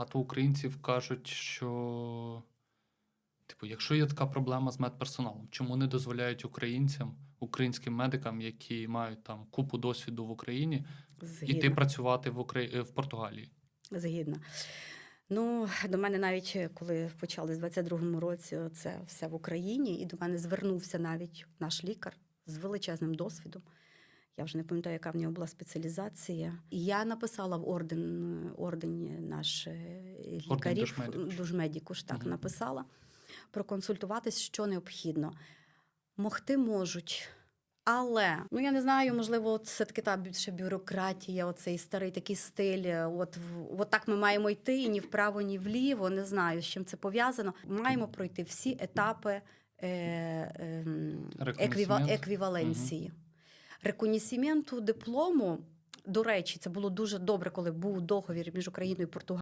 багато українців кажуть, що, типу, якщо є така проблема з медперсоналом, чому не дозволяють українцям, українським медикам, які мають там купу досвіду в Україні, іти працювати в Украї... е, в Португалії? Згідно. Ну, до мене навіть коли почали з 22-му році це все в Україні, і до мене звернувся навіть наш лікар з величезним досвідом. Я вже не пам'ятаю, яка в нього була спеціалізація. І я написала в орден, ордені наш е, лікарів. Дужмедікуш, так Мгм. написала, проконсультуватись, що необхідно. Могти можуть. Але ну я не знаю, можливо, все таки та більше бюрократія, оцей старий такий стиль. е, От, от так ми маємо йти і ні вправо, ні вліво. Не знаю, з чим це пов'язано. Маємо пройти всі етапи е, Реконейсмент. еквіваленції. Реконісіменту диплому. До речі, це було дуже добре, коли був договір між Україною і Португалією.